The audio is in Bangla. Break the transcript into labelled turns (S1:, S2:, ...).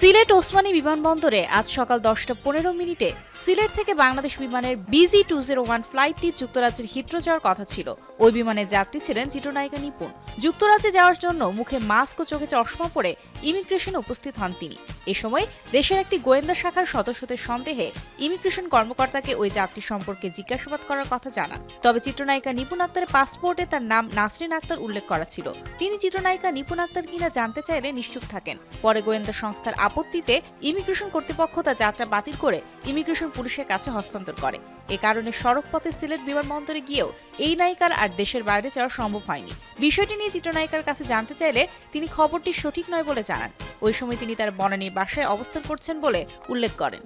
S1: সিলেট ওসমানী বিমানবন্দরে আজ সকাল দশটা পনেরো মিনিটে সিলেট থেকে বাংলাদেশ বিমানের বিজি টু জিরো ওয়ান ফ্লাইটটি যুক্তরাজ্যের হিত্র যাওয়ার কথা ছিল। ওই বিমানে যাত্রী ছিলেন চিত্রনায়িকা নিপুণ। যুক্তরাজ্যে যাওয়ার জন্য মুখে মাস্ক ও চোখে চশমা পরে ইমিগ্রেশনে উপস্থিত হন তিনি। এ সময় দেশের একটি গোয়েন্দা শাখার সদস্যদের সন্দেহে ইমিগ্রেশন কর্মকর্তাকে ওই যাত্রী সম্পর্কে জিজ্ঞাসাবাদ করার কথা জানান। তবে চিত্রনায়িকা নিপুণ আক্তারের পাসপোর্টে তার নাম নাসরিন আক্তার উল্লেখ করা ছিল। তিনি চিত্রনায়িকা নিপুণ আক্তার কিনা জানতে চাইলে নিশ্চুপ থাকেন। পরে গোয়েন্দা সংস্থার আপত্তিতে ইমিগ্রেশন কর্তৃপক্ষ তার যাত্রা বাতিল করে ইমিগ্রেশন পুলিশের কাছে হস্তান্তর করে। এ কারণে সড়ক পথে সিলেট বিমানবন্দরে গিয়েও এই নায়িকার আর দেশের বাইরে যাওয়া সম্ভব হয়নি। বিষয়টি নিয়ে চিত্রনায়িকার কাছে জানতে চাইলে তিনি খবরটি সঠিক নয় বলে জানান। ওই সময় তিনি তার বনানীর বাসায় অবস্থান করছেন বলে উল্লেখ করেন।